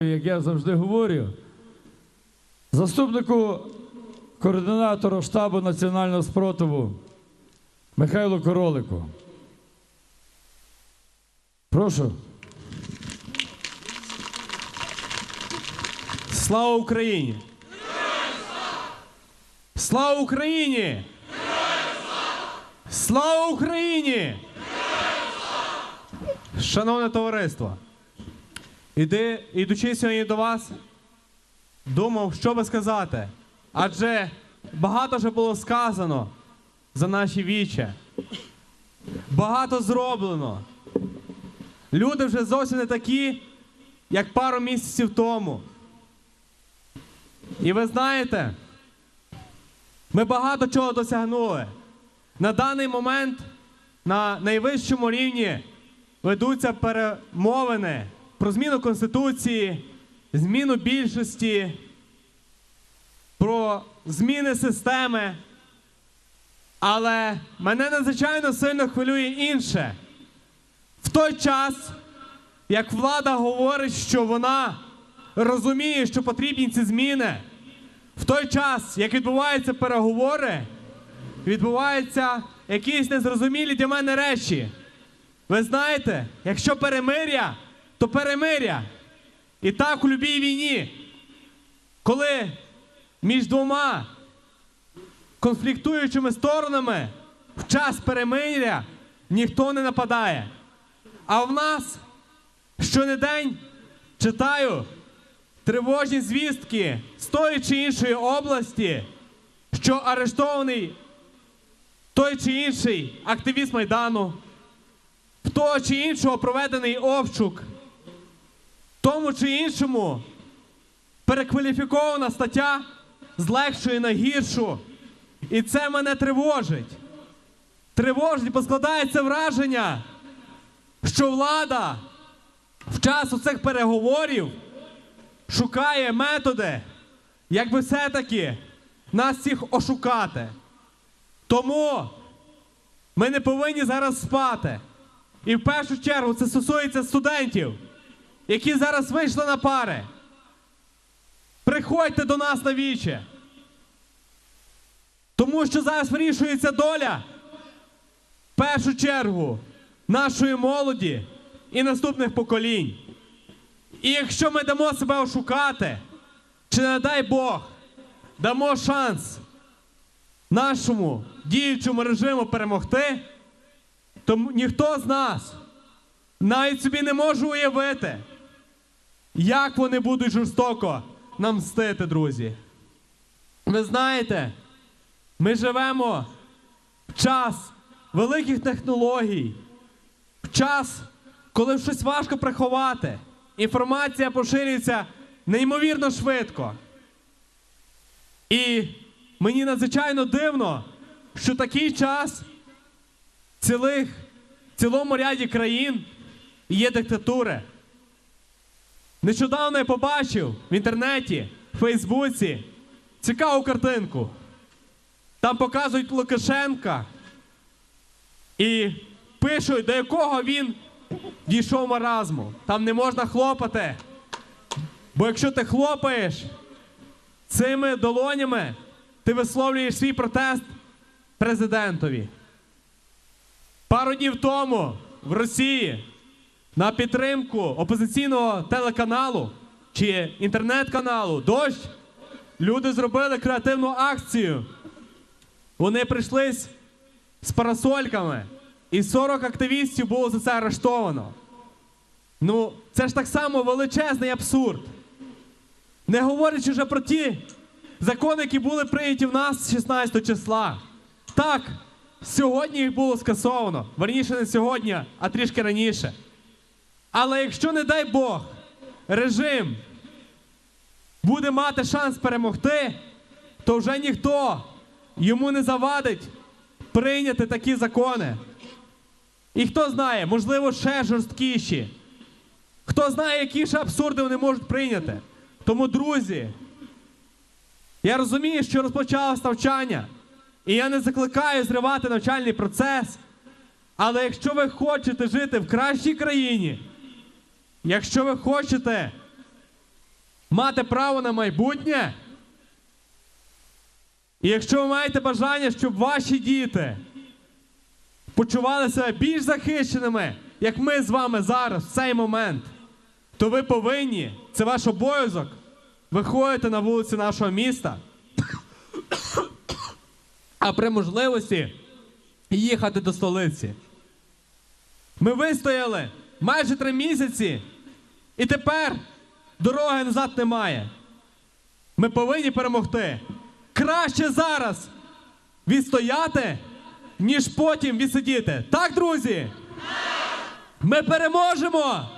як я завжди говорю, заступнику координатора штабу національного спротиву Михайлу Королику. Прошу. Слава Україні! Слава Україні! Слава Україні! Шановне товариство, іди, ідучи сьогодні до вас, думав, що би сказати. Адже багато вже було сказано за наші віче. Багато зроблено. Люди вже зовсім не такі, як пару місяців тому. І ви знаєте, ми багато чого досягнули. На даний момент на найвищому рівні ведуться перемовини про зміну Конституції, зміну більшості, про зміни системи. Але мене надзвичайно сильно хвилює інше. В той час, як влада говорить, що вона розуміє, що потрібні ці зміни, в той час, як відбуваються переговори, відбуваються якісь незрозумілі для мене речі. Ви знаєте, якщо перемиря, то перемиря. І так у любій війні, коли між двома конфліктуючими сторонами в час перемиря ніхто не нападає. А в нас щонедень читаю тривожні звістки з тої чи іншої області, що арештований той чи інший активіст Майдану, в того чи іншого проведений обшук, тому чи іншому перекваліфікована стаття з легшої на гіршу. І це мене тривожить. Тривожить, бо складається враження, що влада в час оцих переговорів шукає методи, як би все-таки нас всіх ошукати. Тому ми не повинні зараз спати. І в першу чергу це стосується студентів, які зараз вийшли на пари. Приходьте до нас на віче. Тому що зараз вирішується доля в першу чергу нашої молоді і наступних поколінь. І якщо ми дамо себе ошукати, чи не дай Бог, дамо шанс нашому діючому режиму перемогти, то ніхто з нас навіть собі не може уявити, як вони будуть жорстоко нам мстити, друзі. Ви знаєте, ми живемо в час великих технологій, в час, коли щось важко приховати. Інформація поширюється неймовірно швидко. І мені надзвичайно дивно, що такий час цілих, в цілому ряді країн є диктатури. Нещодавно я побачив в інтернеті, в Фейсбуці цікаву картинку. Там показують Лукашенка і пишуть, до якого він дійшов маразму. Там не можна хлопати. Бо якщо ти хлопаєш цими долонями, ти висловлюєш свій протест президентові. Пару днів тому в Росії на підтримку опозиційного телеканалу чи інтернет-каналу Дощ люди зробили креативну акцію. Вони прийшли з- парасольками, і 40 активістів було за це арештовано. Ну, це ж так само величезний абсурд. Не говорячи вже про ті закони, які були прийняті в нас 16 числа. Так, сьогодні їх було скасовано. Верніше не сьогодні, а трішки раніше. Але якщо, не дай Бог, режим буде мати шанс перемогти, то вже ніхто йому не завадить прийняти такі закони. І хто знає, можливо, ще жорсткіші. Хто знає, які ще абсурди вони можуть прийняти. Тому, друзі, я розумію, що розпочалось навчання, і я не закликаю зривати навчальний процес. Але якщо ви хочете жити в кращій країні, якщо ви хочете мати право на майбутнє. І якщо ви маєте бажання, щоб ваші діти почували себе більш захищеними, як ми з вами зараз, в цей момент, то ви повинні, це ваш обов'язок, виходити на вулиці нашого міста, а при можливості їхати до столиці. Ми вистояли майже три місяці, і тепер дороги назад немає. Ми повинні перемогти. Краще зараз відстояти, ніж потім відсидіти. Так, друзі? Ми переможемо!